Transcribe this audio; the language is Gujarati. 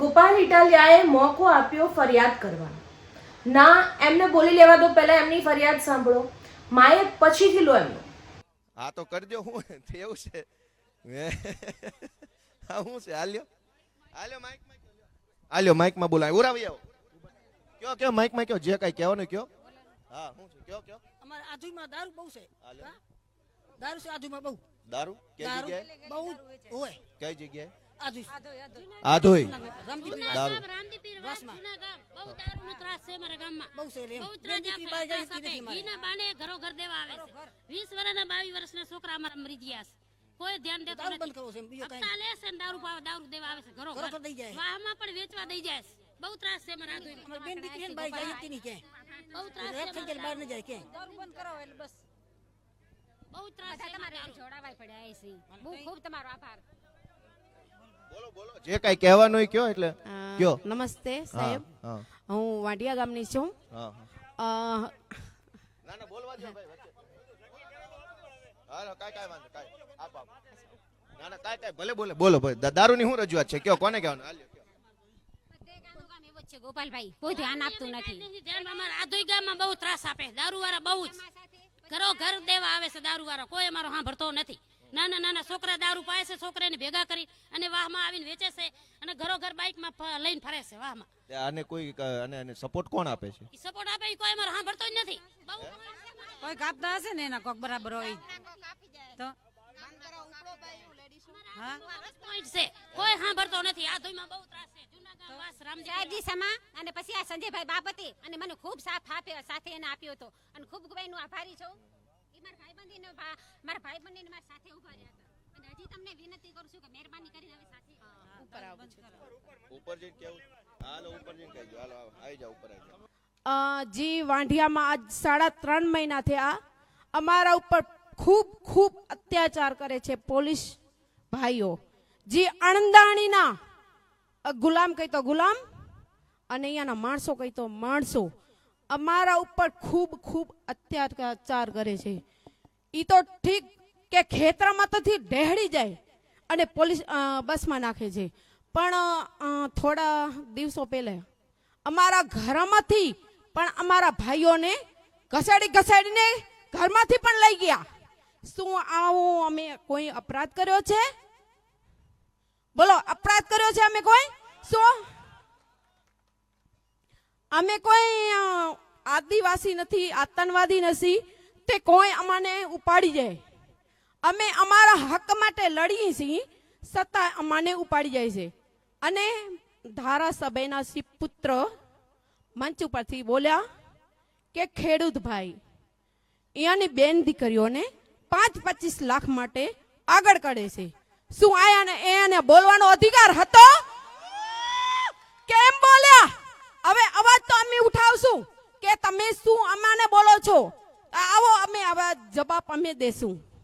ગોપાલ ઇટાલિયાએ મોકો આપ્યો ફરિયાદ કરવાનો. ના એમને બોલી લેવા દો પહેલા એમની ફરિયાદ સાંભળો. માએ પછીથી લો એમનો. હા તો કરજો હું. એવું છે. હા હું છે? હાલ્યો? હાલ્યો માઇકમાં? હાલ્યો માઈકમાં બોલાય. ઉરાવી આવો. કયો કયો માઈકમાં કયો? જે કઈ કહેવાનું કયો. હા હું છે. કયો કયો? અમારે આજુમાં દારૂ બહુ છે. દારૂ છે આજુમાં બહુ. દારૂ? કઈ જગ્યાએ? બહુ હોય. કઈ જગ્યાએ? આધોઈ. દારૂ. રામદીપીર વાસ વાસમાં. જૂના ગામ. બહુ દારૂનો ત્રાસ છે મારા ગામમાં. બહુ છે રે બહુ બેનદીકરી ત્રાસ બાઈ ત્રાસ જાય આપે. નથી મારે. ઘીના બાને ઘરો ઘર દેવા આવે છે. વીસ વર્ષના બાવીસ વર્ષના છોકરા અમારા મરી ગયા છે. કોઈ ધ્યાન દેતો દારૂ બંધ કરવો છે બીજો કઈ. હપ્તા છે દારૂ પાવા દારૂ દેવા આવે છે ઘરો ઘરો ઘર. ઘર દઈ જાય. વાહમાં પણ વેચવા દઈ જાય બહુ ત્રાસ છે મારા આધોઈ. અમારે બેન દીકરી ને બાઈ જાય હતી નહીં ક્યાંય. બહુ ત્રાસ રેપ છે થઈ જાય મારા બહાર ન જાય ક્યાંય. બહુ ત્રાસ છે તમારે મારા જોડાવાય પડ્યા છે બહુ ખૂબ તમારો આભાર. જે કઈ કહેવાનું કયો એટલે કયો. નમસ્તે સાહેબ. હું. વાડિયા ગામની છું. ના ના બોલવા દો ભાઈ હાલો કાઈ કાઈ વાંધો કાઈ. આપ આપ. ના ના કાઈ કાઈ ભલે બોલે બોલો ભાઈ દા- દારૂની શું રજૂઆત છે? કયો કોને કહેવાનું? હાલ્યો છે ગોપાલભાઈ કોઈ ધ્યાન આપતું નથી. આધોઈ ગામમાં બહુ ત્રાસ આપે દારૂ વાળા બહુ જ. ઘરો ઘર દેવા આવે છે દારૂ વાળા કોઈ અમારો સાંભળતો નથી. નાના નાના છોકરા દારૂ પાય છે છોકરાને ભેગા કરી અને વાહમાં આવીને વેચે છે અને ઘરો ઘર બાઇકમાં લઈને ફરે છે વાહમાં. આને કોઈ આને સપોર્ટ કોણ આપે છે? સપોર્ટ આપે કોઈ અમારે સાંભળતો જ નથી. કોઈ કાપતા હશે ને એના કોક બરાબર હોય? તો? હા? પોઈન્ટ છે. કોઈ સાંભળતો નથી. આ ધોઈમાં બહુ ત્રાસ છે. જૂના ગામ વાસ રામજી શાહજી સમા અને પછી આ સંજયભાઈ બાપતે અને મને ખૂબ સાથ આપ્યો સાથે એને આપ્યો હતો. અને ખૂબ ભાઈનું આભારી છું. મારા ભાઈબંધીને ભા- મારા ભાઈબંધીને મારા સાથે ઊભા રહ્યા હતા. અને હજી તમને વિનંતી કરું છું કે મહેરબાની કરીને હવે સાથે ઉપર જઈને કેવું? હાલો ઉપર જઈને કહેજો હાલો આવી. જાઓ ઉપર આવી જાઓ. જી વાંઢિયામાં આજ સાડા ત્રણ મહિના થયા. અમારા ઉપર ખૂબ ખૂબ અત્યાચાર કરે છે પોલીસ ભાઈઓ. જી અણદાણીના ગુલામ કહી તો ગુલામ અને અહીંયાના માણસો કહી તો માણસો. અમારા ઉપર ખૂબ ખૂબ અત્યાચાર કરે છે. એ તો ઠીક કે ખેતરમાં તોથી ડહેડી જાય અને પોલીસ બસમાં નાખે છે. પણ થોડા દિવસો પહેલા અમારા ઘરમાંથી પણ અમારા ભાઈઓને ઘસાડી ઘસાડીને ઘરમાંથી પણ લઈ ગયા. શું આવું અમે કોઈ અપરાધ કર્યો છે? બોલો, અપરાધ કર્યો છે અમે કોઈ? શું? અમે કોઈ આદિવાસી નથી, આતંકવાદી નથી, તે કોઈ અમાને ઉપાડી જાય. અમે અમારા હક માટે લડીએ છીએ છતાં અમાને ઉપાડી જાય છે. અને ધારાસભ્યના શ્રી પુત્ર મંચ ઉપરથી બોલ્યા કે ખેડૂત ભાઈ અહીંયાની બેન દીકરીઓને પાંચ પચીસ લાખ માટે આગળ કરે છે. શું આયાને એને બોલવાનો અધિકાર હતો કેમ બોલ્યા હવે અવાજ તો અમે ઉઠાવશું કે તમે શું અમાને બોલો છો? આવો અમે આવા જવાબ અમે દેશું.